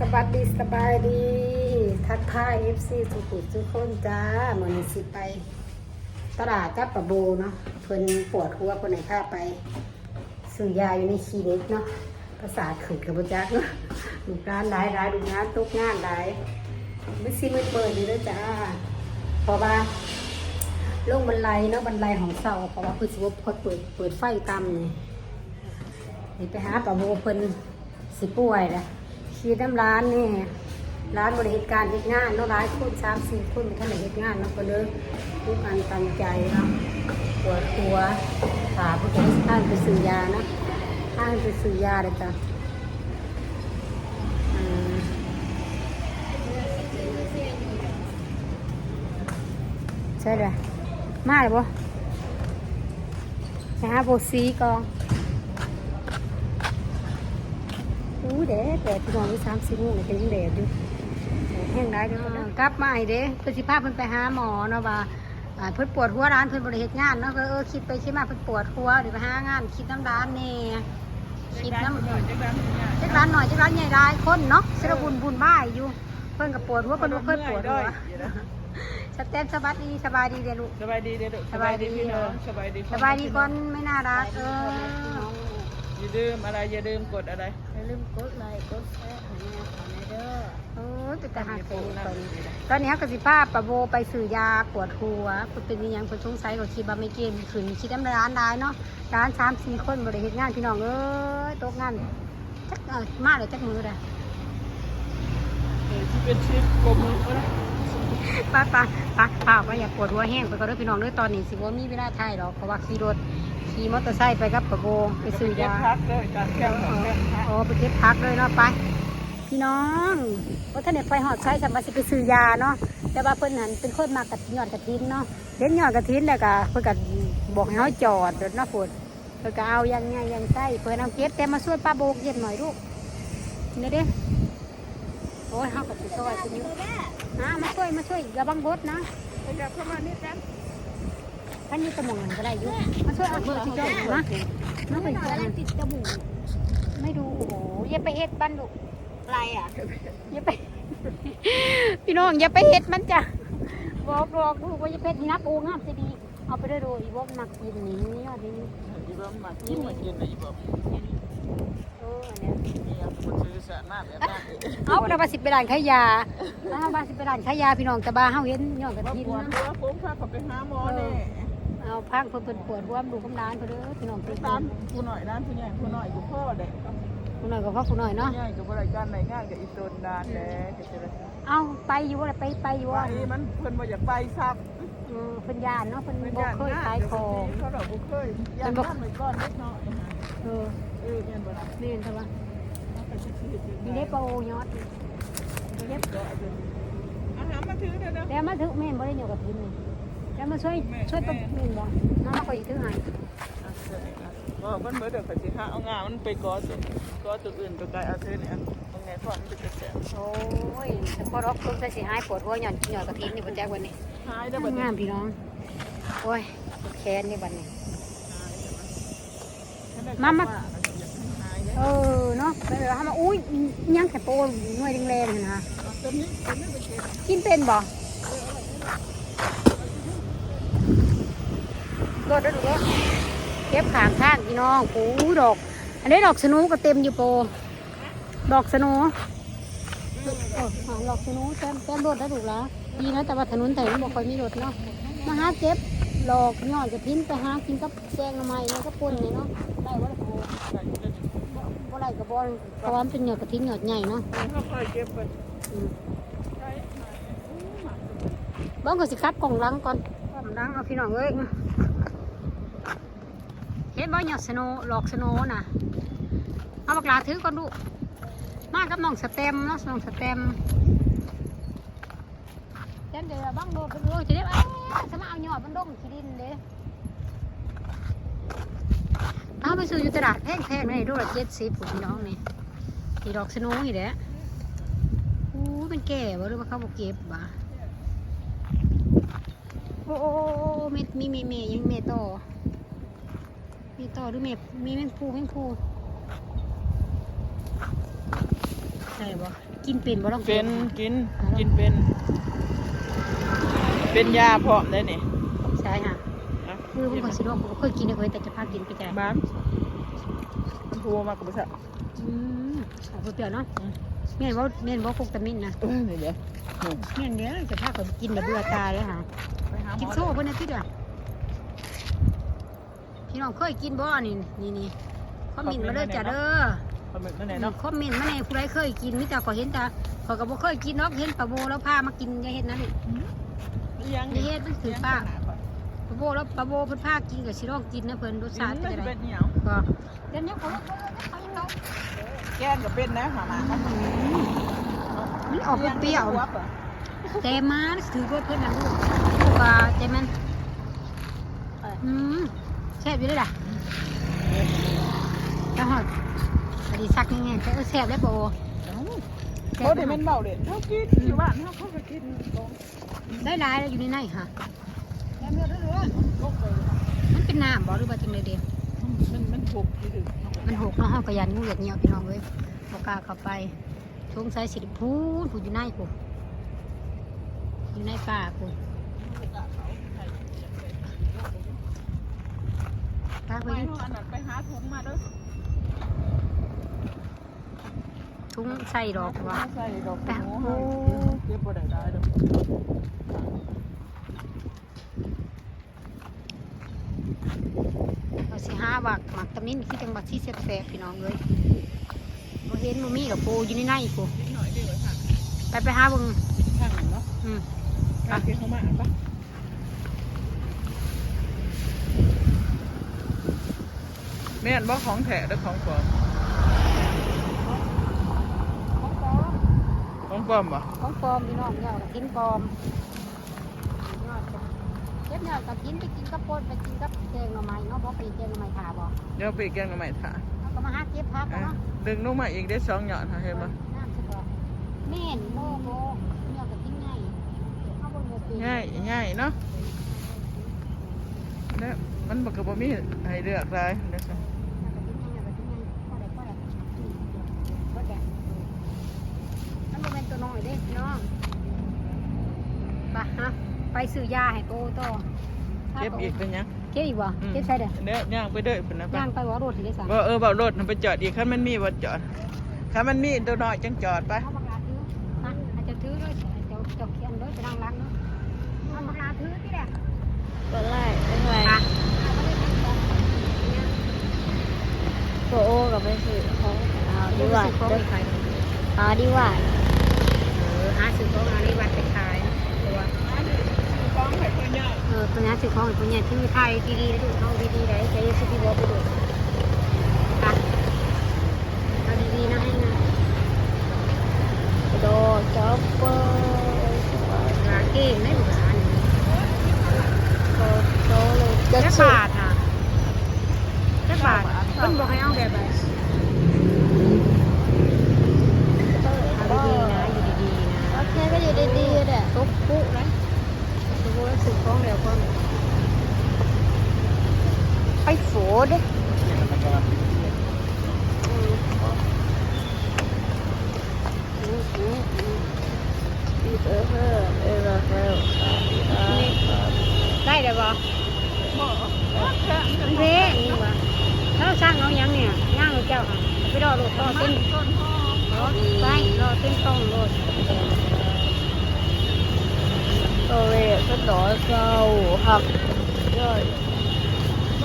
สวัสดีสบายดี ทักทายเอฟซีทุกคนทุกคนจ้าเมือนสิไป ตลาดกับปะโบเนาะเพิ่นปวดหัวคนไหนพาไปซื้อยาอยู่ในคลินิกเนาะภาษาขืนกับบจักเนาะลูกร้านหลายหลายลูงานตกงานหลายไม่ซีมืดเปิดอยู่แล้วจ้าเพราะว่าลงบันไดเนาะบันไดของเสาเพราะว่าเพิ่นสิว่าเพิ่นเปิดเปิดไฟตามนี่นี่ไปหาปะโบเพิ่นสิป่วยนะ ขี่น้ำร้านนี่ร้านบริเหตุการเหตุงานเนาะร้านคนสามสี่คนท่านเหตุงานเนาะก็เลยทุกอันตั้งใจเนาะปวดหัวขาเพื่อจะให้ท่านไปซื้อยานะท่านไปซื้อยาเลยจ้ะใช่เลยมาเลยบ่ไปหาโบซีกอง อู้เด้แดดพี่น้องที่สามสิบโมงเลยเป็นยังแดดอยู่แดดแห้งได้เด้อกลับมาอีกเด้เพื่อสิพาเพิ่นไปหาหมอเนาะว่าอ่าเพิ่นปวดหัวร้านเพิ่นบริเหตุงานเนาะก็เออคิดไปคิดมาเพิ่นปวดหัวเดี๋ยวไปหางาน คิดน้ำร้านนี่คิดน้ำจักร้านหน่อยจักร้านใหญ่ได้คนเนาะเสระบุญบุญบ้ายอยู่เพิ่นก็ปวดหัวเพิ่นบ่เคยปวดหัวสเต็มสบายดีสบายดีเด้อลูกสบายดีเด้อสบายดีพี่น้องสบายดีสบายดีก่อนไม่น่ารักเอออย่าลืมอะไรอย่าลืมกดอะไร อย่าลืมกดไลค์กดแชร์ให้แม่ขอในเด้อโอ้ยติดตาหาเกย์คนตอนนี้กสิภาพปะโบไปซื้อยาปวดหัวคุณเป็นอิหยังคนสงสัยก็คิดว่าไม่เกมขืนคิดน้ำร้านได้เนาะร้านสามสี่คนบริเหตุงานพี่น้องเอ้ยตกงานจักเออมาเลยจักมือเลยเดี๋ยวที่เป็นชิปกลมก็ได้ป้าป้าป้าป้าว่าอย่าปวดหัวแห้งไปก็เด้อพี่น้องเด้อตอนนี้สิว่ามีเวลาถ่ายหรอกเพราะว่าขี่รถ ขี่มอเตอร์ไซค์ไปกับปะโบไปซื้อยาพักเลยการแก้วของแก้วพักอ๋อไปเก็บพักเลยเนาะไป พี่น้องว่าท่านเด็ไปหอดใช้สำหรับสิไปซื้อยาเนาะแต่ว่าเพิ่นหันเป็นคนมากกับยอดกระถินเนาะเล่นยอดกระถินแล้วก็เพิ่นก็บอกให้เขาจอดเดี๋ยวเนาะฝนเพิ่นก็เอายังไงยังไส้เพิ่นเอาเก็บแต่มาช่วยป้าโบกเย็นหน่อยลูกนี่เด้โอ้ยเขากับสิซอยคุณอยู่นะมาช่วยมาช่วยอย่าบังบดนะขยับเข้ามานิดนึง ท่านนี้กระหม่อมเงินก็ได้อยู่มาช่วยเอาเบอร์ที่จอดนะน้องเป็นอะไรติดจมูกไม่ดูโอ้โหอย่าไปเฮ็ดบ้านลูกอะไรอะอย่าไป พี่น้องอย่าไปเฮ็ดมันจ้ะบอกบอกลูกว่าอย่าไปเฮ็ดนี่นะปูงามสิดี เอาไปได้ดูอีบอกมักกินนี่นี่ยอดนี่อีบอมมากินมากินเลยอีบอมเอออันเนี้ยนี่ครับมันซื้อสารน้ำแบบนั้นเอาเราบาสิไปร้านขายยาเอาบาสิไปร้านขายยาพี่น้องแต่บาเฮาเห็นยอดกระว่าถินปวดนะตัวผมพาเขาไปหาหมอเนี่ย เอาพังเพิ่นเพิ่นปวดรวมดูกำลานเพิ่นเด้อพี่น้องไปติดตามผู้หน่อยร้านผู้ใหญ่ผู้หน่อยกูพ่อเด็กคุณหน่อยก็พ่อคุณหน่อยเนาะ ใหญ่กับบริการในงานกับอีโซนดานแดงกับเจริญเอาไปอยู่ว่าไปไปอยู่ว่าว่ามันเพิ่นมาอยากไปซับเออเพิ่นยานเนาะเพิ่นเป็นบ่ญาติเคยขายของเขาดอกบุเคยญาติบ้านไปก้อนเล็กน้อยเออเออเนี่ยบ่ล่ะนี่เห็นใช่ปะมีได้โปรยอดมีได้อาหารมาถือเด้อเด้อแต่มาถึงแม่นบ่ได้เหนียวกับพินนี่ แล้วมาช่วยช่วยประแม่นบ่น้องก็อีกถึงให้ก็มันเบิดเดี๋ยวเขาสิหาเอางามันไปกอตัวกอตัวอื่นตัวไกลเอาเท่เนี่ยเอาไงพ่อมันจะแสบโอ้ยแต่พอรอกต้นใส่สิหายปวดหัวหย่อนหย่อนกระทินนี่บ่แจ๊กวันนี้หายได้บัดนี้งามพี่น้องโอ้ยแขนนี่บัดนี้มามาเออเนาะไปเลยทำมาอุ้ยยังแค่โปรหน่วยแรงๆนะตัวนี้ตัวนี้เป็นเกล็ดกินเป็นบ่ รถได้ดูรถเก็บขางข้างพี่น้องโอ้ดอก อันนี้ดอกสนูก็เต็มอยู่โปรดอกสนูโอ้หาดอกสนูเต็มเต็มรถได้ถูกแล้วดีนะแต่ว่าถนนแต่ไม่บอกคอยมีรถเนาะมาหาเก็บหลอกย่อยจะทิ้นไปหากินกับแกงใหม่แล้วก็ปุ่นนี่เนาะได้ว่าโอ้บ่ไรกับบอลเพราะว่ามเป็นหนือกระทิ้งหนือใหญ่เนาะเขาก็บไปอืมบ้องก็สิคัดกล่องลังก่อนกล่องลังเอาพี่น้องเอ้ย เห็นบ่หยอดสโนหลอกสโนน่ะ เอาบักลาถือก่อนดูกมากับน้องสเต็มเนาะน้องสเต็มเต็มเดี๋ยวบ้างโดดไปดูจะได้เอ้ยสมาเอาหยอดมันดงขี้ดินเด้เอาไปซื้ออยู่ตลาดแพงๆเลยดูละเจ็ดสิบพี่น้องนี่ที่ดอกสโนว์นี่แหละอู้เป็นแก่บ่หรือว่าเขาบอกเก็บบ่โอ้โอ้โอ้เม็ดมีเมเมยังเมต่อ มีต่อหรือเมมีแมงพูแมงพูใช่บ่กินเป็นบ่ต้องเป็นกินกินเป็น เป็นยาพร้อมได้นี่ใช่ค่ะนะคือผมก็สิโรคผมก็เคยกินเลยแต่จะพากินไปจ้ะบ้านมันทัวมากกับภาษาอืมเอาไปเปรี้ยวเนาะแม่นบ่แม่นบ่พกตะมินนะเออเดี๋ยวอืมแม่นเด้อจะพาเขากินแล้วเบื่อตายเลยค่ะไปหาหมกินอโซ่เพิ่นน่ะติดอะ พี่น้องเคยกินบ่นี่นี่นี่คอมเมนต์มาเด้อจ้ะเด้อคอมเมนต์นั่นแหละเนาะคอมเมนต์มาแน่ผู้ใดเคยกินมิแต่ก็เห็นแต่ข้อยก็บ่เคยกินเนาะเห็นปลาโบแล้วพามากินอย่าเฮ็ดนั่นนี่ยังอย่าเฮ็ดมันถือป้าปลาโบแล้วปลาโบเพิ่นพากินก็สิลองกินนะเพิ่นรสชาติมัเป็นนจังเป็ได๋นเหนียวก็เดี๋ยวนี้เขาลงเขาลงเขาลงแก้นก็เป็นนะหมาหมาครับมันออกเปรี้ยวหับอะๆแต่มาถือว่าเพิ่นน่ะลูกลูกว่าใจมันอืมแซ่ บอยู่เด้อล่ะแล้วฮอดอันนี้ซักง่ายๆแต่เออแซ่บแล้วบ่เอ้าแซ่เขาบได้เป็นเบาเด็ดเขากินอยู่บ้านเขาเขาก็กินตรงได้หลายแล้วอยู่ในในค่ะแล้วเมื่อรู้ว่าลูกไปมันเป็นน้ำบ่หรือว่าจังไดเด้มันมันถูกที่ถึงมันหกเนาะเฮาก็ยันงูเหยียดเหี่ยวพี่น้องเว้ยบ่กล้าเข้าไปสงสัยสิได้พูนพูนอยู่ในกูอยู่ในป่ากู ปาไปไปยังอันนั้นไปหาถุงมาด้วยทุ่งใส่ดอกว่าใส่ดอกหมูให้เก็บบ่ได้ได้ดอกเราสิหาบักหมักตะมินคือจังบักที่แซ่บๆพี่น้องเอ้ยบ่เห็นบ่มีดอกปูอยู่ในในกูนิดหน่อยดีกว่าค่ะไปไปหาเบิ่งข้างหนึ่งเนาะอืมข้างเก็บเข้ามาอ่านปะ ม่นบ่ของแถะหรือของปลอมของปลอมบ่ของปลอมพี่น้องเนี่ยกระทินปลอมยอดเก็บเนี่ยกระทินไปกินกับป่นไปกินกับแกงหน่อไม้เนาะบ่ไปแกงหน่อไม้ถาบ่เดี๋ยวไปแกงหน่อไม้ถ่าเอาก็มาหาเก็บพักอะเนาะดึงลงมาอีกได้สองหยอดค่ะเห็นปะน้ำสิบ่แม่นโมโมเนี่ยกระทินง่ายเอาบ่โมปีง่ายง่ายเนาะแล้วมันบอกกับบ่มีให้เลือกเลยนะคะ มันบ่เป็น ตัวน้อยเด้พี่น้องไปฮะไปซื้อยาให้โตต่อเก็บอีกเป็นหยังเก็บอีกบ่อืมเก็บใส่เด้อเด้อย่างไปเด้อเป็นนะปะย่างไปบ่รถสิได้สั่งว่าเออเบารถมันไปจอดอีกคันมันมีบ่จอดคันมันมีตัวน้อยจังจอดไปเอาบักลาถือฮะอาจจะถือเลยเจ้าเจ้าเขียนเลยไปนั่งร้านเนาะเอาบักลาถือที่แหละก็ไล่เป็นไรค่ะโกโอกับไปสื่อของเอาดีดีกกว่าว่าของไปขายเอาดีกว่าเออ หาซื้อของเอาในวัดไปขายตัวฟ้องให้เพิ่นย่เออตัวนี้ซื้อของให้ตัวนี้ที่มีไทยดีๆแล้วดูเอาดีๆได้ใจซื้อที่บ่ไปดูค่ะเอาดีๆนะให้นะโดจ็อบเปอร์หาเก่งได้หมดอันโดโดเลยแค่บาทค่ะแค่บาทเพิ่นบอกให้เอาแบบไหนเอาดีๆนะอยู่ดีๆนะ โอเคก็อยู่ดีๆแหละ ตกปุ๊เลยตกปุ๊แล้วซื้อของแล้วก็ ไปโฝดอืมอืมอืมอีเออเออเออเออเออได้เลย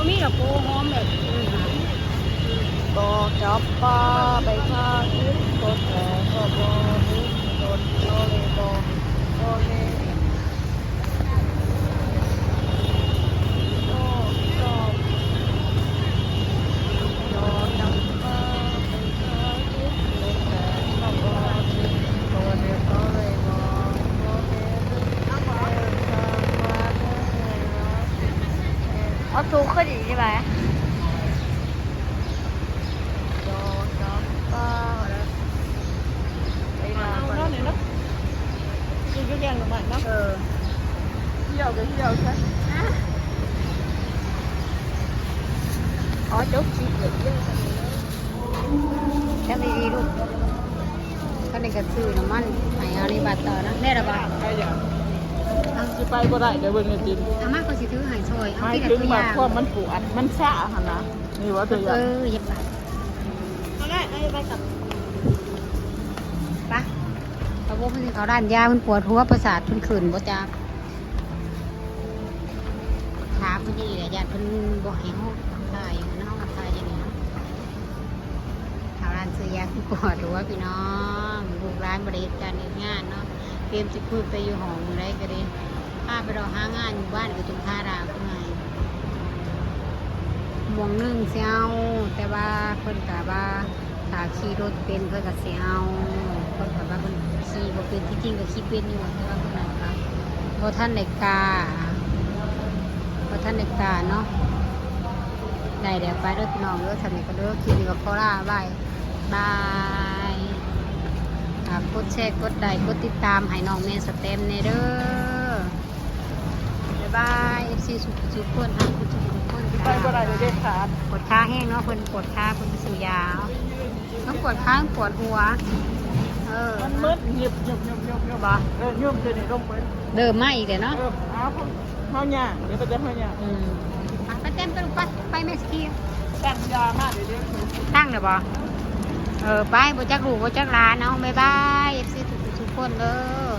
บ่บ่แค่นี้เร่นี่บ่แล้วสร้าไปรอรถรอเต้นต้นหอมรถไปรอเต้นต้องรถโตเลยก็ดอเศร้าหักย่อยบ่มีดอกโพหอมแบบอืมค่ะโตจับปลาไปข้างขึ้นโตแต่ก็บอนี้โดนโนเลยบอโตเลยโตจอบ โดนนำมาไปหาคิดลงแต่ก็บ่คิดโดนเดียวก็เลยมองโดนเดียวเดินทางมาเดินเลยนะเอาสูงขึ้นอีกใช่ไหมโดนจับป้าแล้วไป มา นา เอา คน เนาะนี่เนาะ กินก็แกงหน่อไม้เนาะเออเที่ยวก็เที่ยวใช่อ๋อจบชีวิตเยอะจับดีๆลูกคันนนี้ก็ซื้อน้ำมันให้เอาในบัตรต่อนะได้ระบาดใครอยากสิไปบ่ได้เดี๋ยวเบิ่งให้จินอาม่าก็สิถือให้ช่วยเอาหมายที่ละถึงตัวอแบบย่างพวกมันปวดมันชาหั่นนะนี่ว่าตัวอเอย่างอเย็บปากเอาได้เอาไปกับปะ เขาบอกเพิ่นเขาด้านยาเพิ่นปวดหัวประสาทเพิ่นขืนบ่จักขาเพิ่นนี่แหละญาติเพิ่นบ่ให้เฮาทายอยู่เนาะทายอย่างนี้เนาะเขาด้านซื้อยาเพิ่นปวดหัวพี่น้องลูกร้านบ่ได้เฮ็ดการเฮ็ดงานเนาะเตรียมสิพูดไปอยู่ห้องได้ก็ได้าไปรอหางานอยู่บ้านก็จงท่าดาขึ้นมาหมวงนึ่งเสียวแต่ว่าเพิ่นกะว่าถ้าขี่รถเป็นเพิ่นก็สิเอาเพิ่นกะว่าเพิ่นขี่บ่เป็นที่จริงก็ขี่เป็นอยู่แต่ว่าเพิ่นน่ะก็บ่ทันได้กล้าบ่ทันได้กาเนาะได้เดี๋ยวไปเด้อพี่น้องเด้อทำนี้ก็เด้อคลิปนี้ก็ขอลาไว้บายอ่ากดแชร์กดไลค์กดติดตามให้น้องแม่สเต็มเนเด้อบ๊ายบาย FC สุขสุขคนทางคุณทุกคนไปบ่ได้เดี๋ยวเด็ดขาดปวดขาแห้งเนาะเพิ่นปวดขาเพิ่นไปซื้อยาทั้องปวดข้างปวดหัว เออมันมืดเงียบเงียบเงียบเงียบเงียบบ่เออเงียบตัวนี้ลงไปเดิมมาอีกเลยเนาะเออเอาเฮาย่าเดี๋ยวไปเดี๋ยวเฮาย่างอืมไปเต็มไปลูกไปไปเม่สกีตั้งยามาเดี๋ยวเดี๋ยวตั้งเดี๋ยวบ่เออไปบ่จักลูกบ่จักหลานเนาะบ๊ายบาย FC ทุกทุกคนเด้อ